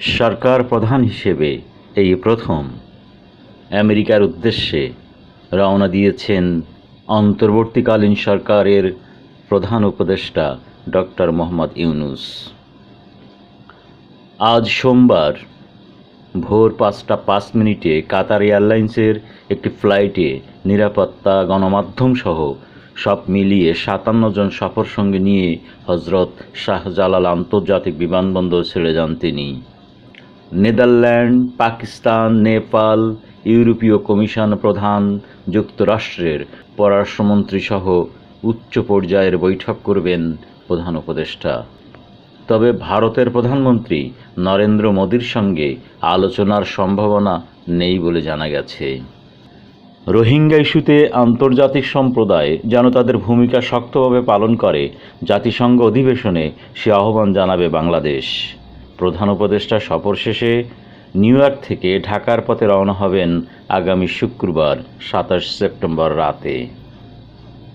সরকার প্রধান হিসেবে এই প্রথম। আমেরিকার উদ্দেশ্যে রওনা দিয়েছেন অন্তর্বর্তীকালীন সরকারের প্রধান উপদেষ্টা ডক্টর মোহাম্মদ ইউনুস। আজ সোমবার ভোর পাঁচটা পাঁচ মিনিটে কাতার এয়ারলাইন্সের একটি ফ্লাইটে নিরাপত্তা গণমাধ্যম সহ সব মিলিয়ে সাতান্ন জন সফর সঙ্গে নিয়ে হজরত শাহজালাল আন্তর্জাতিক বিমানবন্দর ছেড়ে যান তিনি। নেদারল্যান্ড, পাকিস্তান, নেপাল, ইউরোপীয় কমিশন প্রধান, যুক্তরাষ্ট্রের পররাষ্ট্রমন্ত্রী সহ উচ্চ পর্যায়ের বৈঠক করবেন প্রধান উপদেষ্টা। তবে ভারতের প্রধানমন্ত্রী নরেন্দ্র মোদীর সঙ্গে আলোচনার সম্ভাবনা নেই বলে জানা গেছে। রোহিঙ্গা ইস্যুতে আন্তর্জাতিক সম্প্রদায় যেন তাদের ভূমিকা শক্তভাবে পালন করে, জাতিসংঘ অধিবেশনে সে আহ্বান জানাবে বাংলাদেশ। প্রধান উপদেষ্টা সফর শেষে নিউ ইয়র্ক থেকে ঢাকার পথে রওনা হবেন আগামী শুক্রবার, সাতাশ সেপ্টেম্বর রাতে।